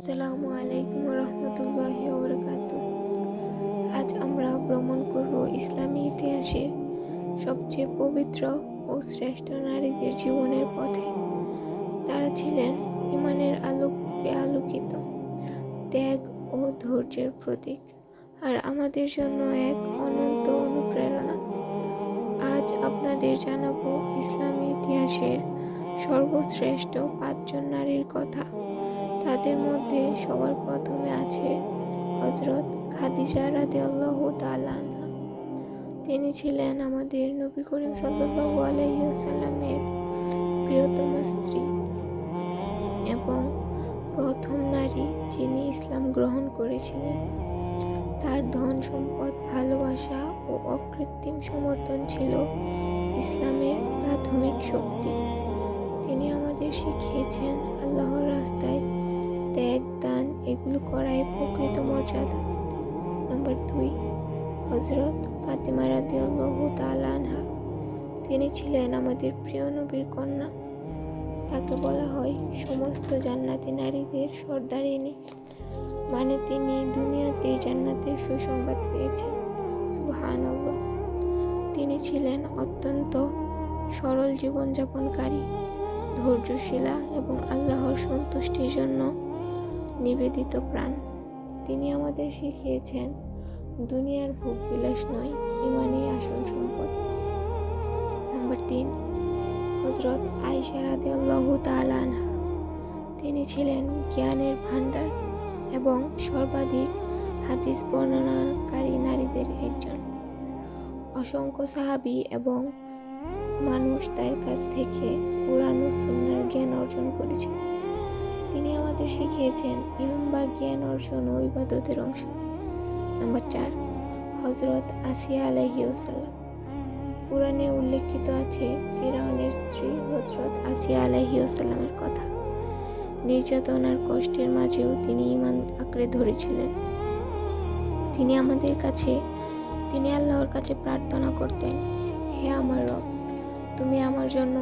আসসালামু আলাইকুম রহমতুল্লাহ আজ আমরা ভ্রমণ করব ইসলামী ইতিহাসের সবচেয়ে পবিত্র ও শ্রেষ্ঠ নারীদের জীবনের পথে। তারা ছিলেন ইমানের আলোকে আলোকিত, ত্যাগ ও ধৈর্যের প্রতীক আর আমাদের জন্য এক অনন্ত অনুপ্রেরণা। আজ আপনাদের জানাব ইসলামী ইতিহাসের সর্বশ্রেষ্ঠ পাঁচজন নারীর কথা। তাদের মধ্যে সবার প্রথমে আছে হজরত খাদিজা রাদি আল্লাহ তালানহা তিনি ছিলেন আমাদের নবী করিম সাল্লাহ আলহিউসাল্লামের প্রিয়তম স্ত্রী এবং প্রথম নারী যিনি ইসলাম গ্রহণ করেছিলেন। তার ধন সম্পদ, ভালোবাসা ও অকৃত্রিম সমর্থন ছিল ইসলামের প্রাথমিক শক্তি। তিনি আমাদের শিখিয়েছেন আল্লাহর রাস্তায় ত্যাগ, দান, এগুলো করাই প্রকৃত মর্যাদা। নম্বর দুই হজরত ফাতেমা রাদি আল্লাহ আনহা। তিনি ছিলেন আমাদের প্রিয় নবীর কন্যা। তাকে বলা হয় সমস্ত জান্নাতি নারীদের সর্দারিনী। মানে তিনি দুনিয়াতে জান্নাতের সুসংবাদ পেয়েছেন। সুহান তিনি ছিলেন অত্যন্ত সরল জীবনযাপনকারী, ধৈর্যশীলা এবং আল্লাহর সন্তুষ্টির জন্য নিবেদিত প্রাণ। তিনি আমাদের শিখিয়েছেন, দুনিয়ার ভোগ বিলাস নয়, ইমানই আসল সম্পদ। নাম্বার তিন হজরত আয়সা রাদে তিনি ছিলেন জ্ঞানের ভাণ্ডার এবং সর্বাধিক হাদিস বর্ণনাকারী নারীদের একজন। অসংখ্য সাহাবি এবং মানুষ তার কাছ থেকে কোরআন ও সুন্নার জ্ঞান অর্জন করেছেন। তিনি আমাদের শিখিয়েছেন। ইলম বা জ্ঞান অর্জন ও ইবাদতের অংশ। নাম্বার চার হজরত আসিয়া আলাইহিউসাল্লাম পুরাণে উল্লেখিত আছে ফিরাউনের স্ত্রী হজরত আসিয়া আলাইহিউসাল্লামের কথা। নির্যাতন আর কষ্টের মাঝেও তিনি ইমান আঁকড়ে ধরেছিলেন। তিনি আমাদের কাছে, তিনি আল্লাহর কাছে প্রার্থনা করতেন, হে আমার রব, তুমি আমার জন্য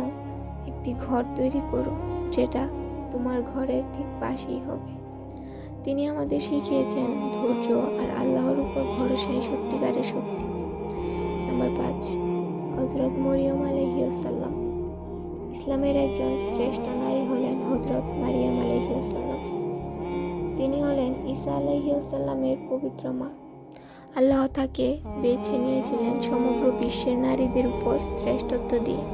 একটি ঘর তৈরি করো, যেটা তোমার ঘরের ঠিক পাশেই হবে। তিনি আমাদের শিখিয়েছেন ধৈর্য আর আল্লাহর উপর ভরসাই সত্যিকারের শক্তি। নাম্বার পাঁচ হজরত মরিয়ম আলহিউসাল্লাম ইসলামের একজন শ্রেষ্ঠ নারী হলেন হজরত মারিয়াম আলহিউসাল্লাম তিনি হলেন ঈসা আলহিউসাল্লামের পবিত্র মা। আল্লাহ তাকে বেছে নিয়েছিলেন সমগ্র বিশ্বের নারীদের উপর শ্রেষ্ঠত্ব দিয়ে।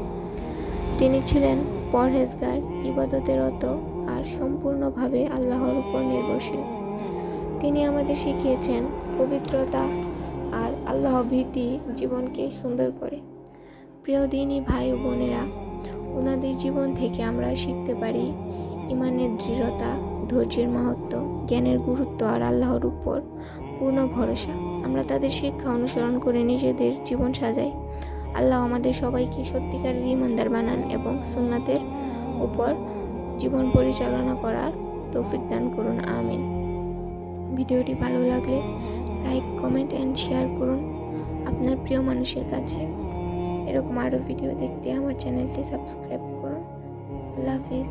তিনি ছিলেন পরহেজগার ইবাদতেরত আর সম্পূর্ণভাবে আল্লাহর উপর নির্ভরশীল। তিনি আমাদের শিখিয়েছেন পবিত্রতা আর আল্লাহ ভীতি জীবনকে সুন্দর করে। প্রিয় দিনই ভাই ও বোনেরা ওনাদের জীবন থেকে আমরা শিখতে পারি ইমানের দৃঢ়তা, ধৈর্যের মাহাত্ম জ্ঞানের গুরুত্ব আর আল্লাহর উপর পূর্ণ ভরসা। আমরা তাদের শিক্ষা অনুসরণ করে নিজেদের জীবন সাজাই। আল্লাহ আমাদের সবাইকে সত্যিকারের ইমানদার বানান এবং সুন্নাতের উপর জীবন পরিচালনা করার তৌফিক দান করুন, আমিন। ভিডিওটি ভালো লাগলে লাইক, কমেন্ট অ্যান্ড শেয়ার করুন আপনার প্রিয় মানুষের কাছে। এরকম আরও ভিডিও দেখতে আমার চ্যানেলটি সাবস্ক্রাইব করুন। আল্লাহ হাফিজ।